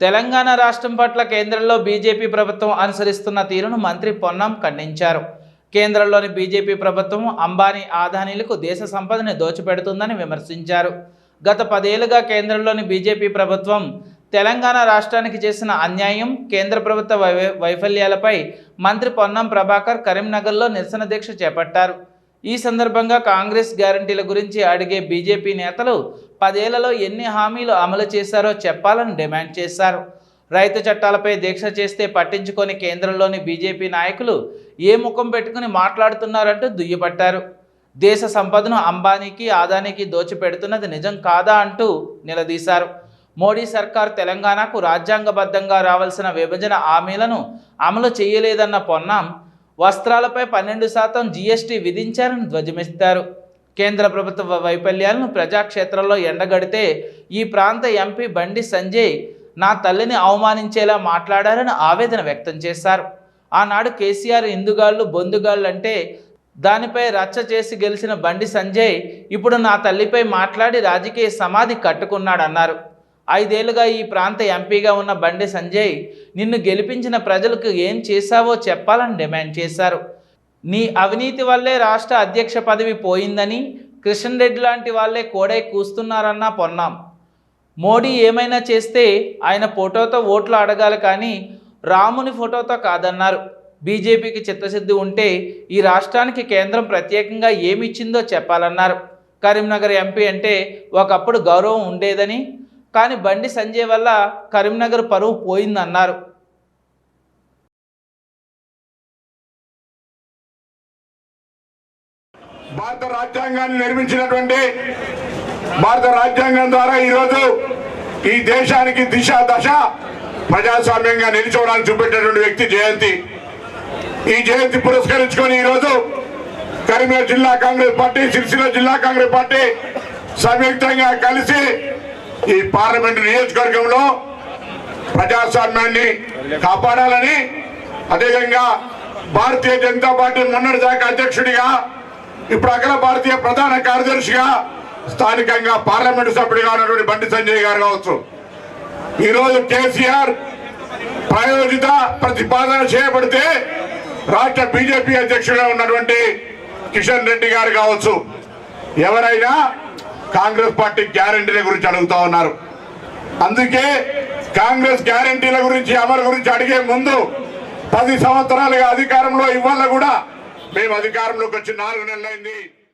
తెలంగాణ రాష్ట్రం పట్ల కేంద్రంలో బీజేపీ ప్రభుత్వం అనుసరిస్తున్న తీరును మంత్రి పొన్నం ఖండించారు. కేంద్రంలోని బీజేపీ ప్రభుత్వం అంబానీ ఆదానీలకు దేశ సంపదని దోచిపెడుతుందని విమర్శించారు. గత పదేళ్ళుగా కేంద్రంలోని బీజేపీ ప్రభుత్వం తెలంగాణ రాష్ట్రానికి చేసిన అన్యాయం కేంద్ర ప్రభుత్వ వై- వైఫల్యాలపై మంత్రి పొన్నం ప్రభాకర్ కరీంనగర్లో నిరసన దీక్ష చేపట్టారు. ఈ సందర్భంగా కాంగ్రెస్ గ్యారంటీల గురించి అడిగే బీజేపీ నేతలు పదేళ్ళలో ఎన్ని హామీలు అమలు చేశారో చెప్పాలని డిమాండ్ చేశారు. రైతు చట్టాలపై దీక్ష చేస్తే పట్టించుకొని కేంద్రంలోని బీజేపీ నాయకులు ఏ ముఖం పెట్టుకుని మాట్లాడుతున్నారంటూ దుయ్యబట్టారు. దేశ సంపదను అంబానీకి ఆదానికి దోచిపెడుతున్నది నిజం కాదా అంటూ నిలదీశారు. మోడీ సర్కార్ తెలంగాణకు రాజ్యాంగబద్ధంగా రావాల్సిన విభజన హామీలను అమలు చేయలేదన్న పొన్నాం వస్త్రాలపై పన్నెండు శాతం జీఎస్టీ విధించారని ధ్వజమిస్తారు కేంద్ర ప్రభుత్వ వైఫల్యాలను ప్రజాక్షేత్రంలో ఎండగడితే ఈ ప్రాంత ఎంపీ బండి సంజయ్ నా తల్లిని అవమానించేలా మాట్లాడారని ఆవేదన వ్యక్తం చేశారు. ఆనాడు కేసీఆర్ ఇందుగాళ్ళు బొందుగాళ్ళు అంటే దానిపై రచ్చ చేసి గెలిచిన బండి సంజయ్ ఇప్పుడు నా తల్లిపై మాట్లాడి రాజకీయ సమాధి కట్టుకున్నాడన్నారు. ఐదేళ్ళుగా ఈ ప్రాంత ఎంపీగా ఉన్న బండి సంజయ్ నిన్ను గెలిపించిన ప్రజలకు ఏం చేశావో చెప్పాలని డిమాండ్ చేశారు. నీ అవినీతి వల్లే రాష్ట్ర అధ్యక్ష పదవి పోయిందని కిషన్ రెడ్డి లాంటి వాళ్ళే కోడై కూస్తున్నారన్నా పొన్నాం. మోడీ ఏమైనా చేస్తే ఆయన ఫోటోతో ఓట్లు అడగాలి కానీ రాముని ఫోటోతో కాదన్నారు. బీజేపీకి చిత్తశుద్ధి ఉంటే ఈ రాష్ట్రానికి కేంద్రం ప్రత్యేకంగా ఏమి ఇచ్చిందో చెప్పాలన్నారు. కరీంనగర్ ఎంపీ అంటే ఒకప్పుడు గౌరవం ఉండేదని కానీ బండి సంజయ్ వల్ల కరీంనగర్ పరువు పోయిందన్నారు. భారత రాజ్యాంగాన్ని నిర్మించినటువంటి భారత రాజ్యాంగం ద్వారా ఈరోజు ఈ దేశానికి దిశ దశ ప్రజాస్వామ్యంగా నిలిచోవడానికి చూపెట్టినటువంటి వ్యక్తి జయంతి. ఈ జయంతి పురస్కరించుకొని ఈరోజు కరీంనగర్ జిల్లా కాంగ్రెస్ పార్టీ సిరిసిల్ల జిల్లా కాంగ్రెస్ పార్టీ సంయుక్తంగా కలిసి ఈ పార్లమెంటు నియోజకవర్గంలో ప్రజాస్వామ్యాన్ని కాపాడాలని అదేవిధంగా భారతీయ జనతా పార్టీ మొన్నటిదాకా అధ్యక్షుడిగా ఇప్పుడు అఖిల భారతీయ ప్రధాన కార్యదర్శిగా స్థానికంగా పార్లమెంటు సభ్యుడిగా ఉన్నటువంటి బండి సంజయ్ గారు కావచ్చు. ఈరోజు కేసీఆర్ ప్రాయోజిత ప్రతిపాదన చేయబడితే రాష్ట్ర బీజేపీ అధ్యక్షుడిగా ఉన్నటువంటి కిషన్ రెడ్డి గారు కావచ్చు. ఎవరైనా కాంగ్రెస్ పార్టీ గ్యారంటీల గురించి అడుగుతా ఉన్నారు. అందుకే కాంగ్రెస్ గ్యారంటీల గురించి అమలు గురించి అడిగే ముందు పది సంవత్సరాలుగా అధికారంలో ఇవ్వాల కూడా మేము అధికారంలోకి వచ్చి నాలుగు నెలలైంది.